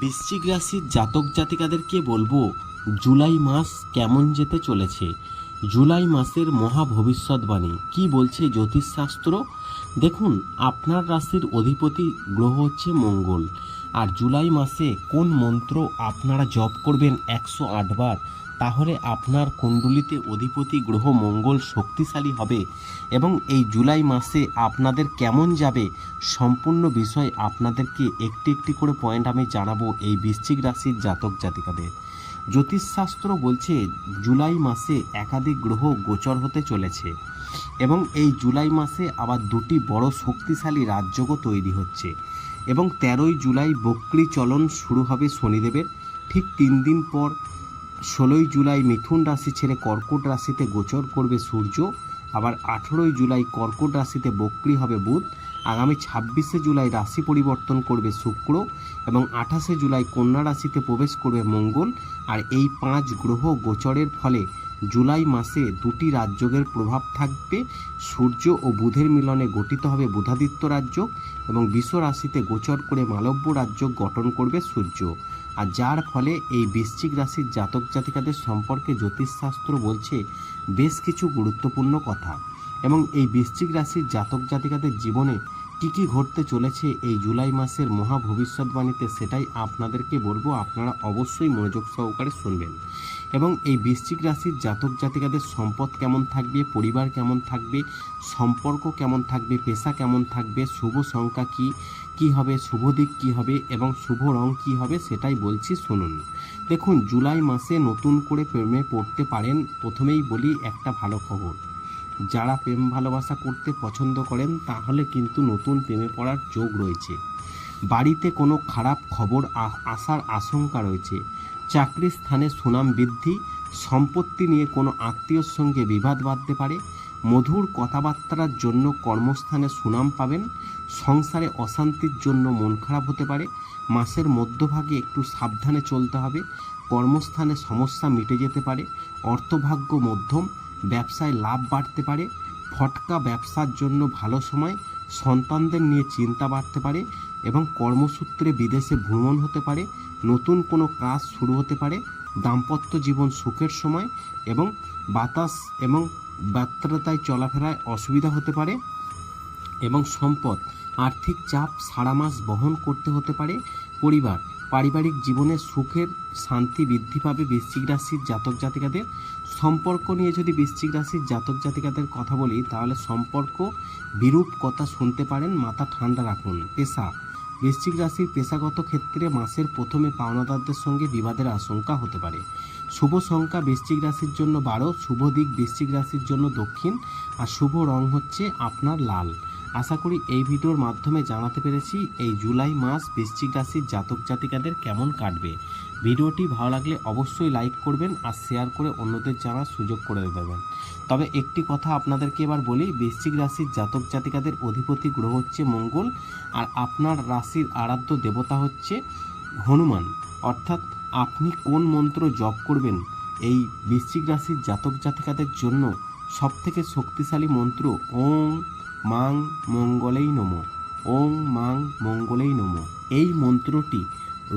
বৃশ্চিক রাশির জাতক জাতিকাদেরকে বলব, জুলাই মাস কেমন যেতে চলেছে? জুলাই মাসের মহা ভবিষ্যৎবাণী। কি বলছে জ্যোতিষশাস্ত্র? দেখুন, আপনার রাশির অধিপতি গ্রহ হচ্ছে মঙ্গল। আর জুলাই মাসে কোন মন্ত্র আপনারা জপ করবেন একশো আটবার তাহলে আপনার কুণ্ডলিতে অধিপতি গ্রহ মঙ্গল শক্তিশালী হবে। এবং এই জুলাই মাসে আপনাদের কেমন যাবে সম্পূর্ণ বিষয় আপনাদেরকে একটি একটি করে পয়েন্ট আমি জানাব এই বৃশ্চিক রাশির জাতক জাতিকাদের। জ্যোতিষশাস্ত্র বলছে জুলাই মাসে একাধিক গ্রহ গোচর হতে চলেছে এবং এই জুলাই মাসে আবার দুটি বড় শক্তিশালী রাজ্যও তৈরি হচ্ছে এবং তেরোই জুলাই বক্রি চলন শুরু হবে শনিদেবের। ঠিক তিন দিন পর ষোলোই জুলাই মিথুন রাশি ছেড়ে কর্কট রাশিতে গোচর করবে সূর্য, আবার আঠেরোই জুলাই কর্কট রাশিতে বক্রি হবে বুধ আগামী ছাব্বিশে জুলাই রাশি পরিবর্তন করবে শুক্র এবং আঠাশে জুলাই কন্যা রাশিতে প্রবেশ করবে মঙ্গল। আর এই পাঁচ গ্রহ গোচরের ফলে জুলাই মাসে দুটি রাজযোগের প্রভাব থাকবে। সূর্য ও বুধের মিলনে গঠিত হবে বুধাদিত্য রাজ্য এবং বিশ্ব রাশিতে গোচর করে মালব্য রাজ্য গঠন করবে সূর্য। আর যার ফলে এই বৃশ্চিক রাশির জাতক জাতিকাদের সম্পর্কে জ্যোতিষশাস্ত্র বলছে, বেশ কিছু গুরুত্বপূর্ণ কথা। এবং এই বৃশ্চিক রাশির জাতক জাতিকাদের জীবনে কী কী ঘটতে চলেছে এই জুলাই মাসের মহা ভবিষ্যৎবাণীতে সেটাই আপনাদেরকে বলব। আপনারা অবশ্যই মনোযোগ সহকারে শুনবেন। এবং এই বৃশ্চিক রাশির জাতক জাতিকাদের সম্পদ কেমন থাকবে, পরিবার কেমন থাকবে, সম্পর্ক কেমন থাকবে, পেশা কেমন থাকবে, শুভ সংখ্যা কী কী হবে, শুভ দিক কী হবে এবং শুভ রং কী হবে সেটাই বলছি শুনুন। দেখুন, জুলাই মাসে নতুন করে প্রেমে পড়তে পারেন, প্রথমেই বলি একটা ভালো খবর। যারা প্রেম ভালোবাসা করতে পছন্দ করেন, তাহলে কিন্তু নতুন প্রেমে পড়ার যোগ রয়েছে। বাড়িতে কোনো খারাপ খবর আসার আশঙ্কা রয়েছে। চাকরির স্থানে সুনাম বৃদ্ধি, সম্পত্তি নিয়ে কোনো আত্মীয়র সঙ্গে বিবাদ বাঁধতে পারে, মধুর কথাবার্তার জন্য কর্মস্থানে সুনাম পাবেন, সংসারে অশান্তির জন্য মন খারাপ হতে পারে, মাসের মধ্যভাগে একটু সাবধানে চলতে হবে, কর্মস্থানে সমস্যা মিটে যেতে পারে, অর্থভাগ্য মধ্যম ব্যবসায় লাভ বাড়তে পারে, ফটকা ব্যবসার জন্য ভালো সময়, সন্তানদের নিয়ে চিন্তা বাড়তে পারে এবং কর্মসূত্রে বিদেশে ভ্রমণ হতে পারে, নতুন কোনো কাজ শুরু হতে পারে, দাম্পত্য জীবন সুখের সময় এবং বাতাস এবং বাত্রতায় চলাফেরায় অসুবিধা হতে পারে এবং সম্পদ, আর্থিক চাপ সারা মাস বহন করতে হতে পারে, পরিবার পারিবারিক জীবনে সুখের শান্তি বৃদ্ধি পাবে বৃশ্চিক রাশির জাতক জাতিকাদের। সম্পর্ক নিয়ে যদি বৃশ্চিক রাশির জাতক জাতিকাদের কথা বলি, তাহলে সম্পর্ক বিরূপ কথা শুনতে পারেন, মাথা ঠান্ডা রাখুন। পেশা। বৃশ্চিক রাশির পেশাগত ক্ষেত্রে মাসের প্রথমে পাওনাদারদের সঙ্গে বিবাদের আশঙ্কা হতে পারে। শুভ সংখ্যা বৃশ্চিক রাশির জন্য বারো, শুভ দিক বৃশ্চিক রাশির জন্য দক্ষিণ, আর শুভ রং হচ্ছে আপনার লাল। আশা করি এই ভিডিওর মাধ্যমে জানাতে পেরেছি এই জুলাই মাস বৃশ্চিক রাশির জাতক জাতিকাদের কেমন কাটবে। ভিডিওটি ভালো লাগলে অবশ্যই লাইক করবেন আর শেয়ার করে অন্যদের জানার সুযোগ করে দেবেন। তবে একটি কথা আপনাদেরকে এবার বলি, বৃশ্চিক রাশির জাতক জাতিকাদের অধিপতি গ্রহ হচ্ছে মঙ্গল আর আপনার রাশির আরাধ্য দেবতা হচ্ছে হনুমান। অর্থাৎ আপনি কোন মন্ত্র জপ করবেন এই বৃশ্চিক রাশির জাতক জাতিকাদের জন্য সবথেকে শক্তিশালী মন্ত্র ওং মাং মঙ্গলেই নম, ওং মাং মঙ্গলেই নম। এই মন্ত্রটি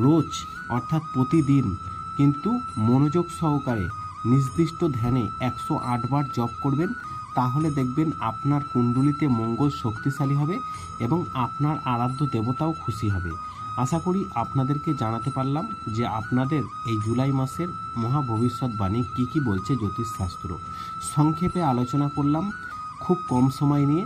রোজ, অর্থাৎ প্রতিদিন, কিন্তু মনোযোগ সহকারে, নির্দিষ্ট ধ্যানে একশো আটবার জপ করবেন, তাহলে দেখবেন আপনার কুণ্ডলিতে মঙ্গল শক্তিশালী হবে এবং আপনার আরাধ্য দেবতাও খুশি হবে। আশা করি আপনাদেরকে জানাতে পারলাম যে আপনাদের এই জুলাই মাসের মহা ভবিষ্যৎবাণী কী কী বলছে জ্যোতিষশাস্ত্র। সংক্ষেপে আলোচনা করলাম, খুব কম সময় নিয়ে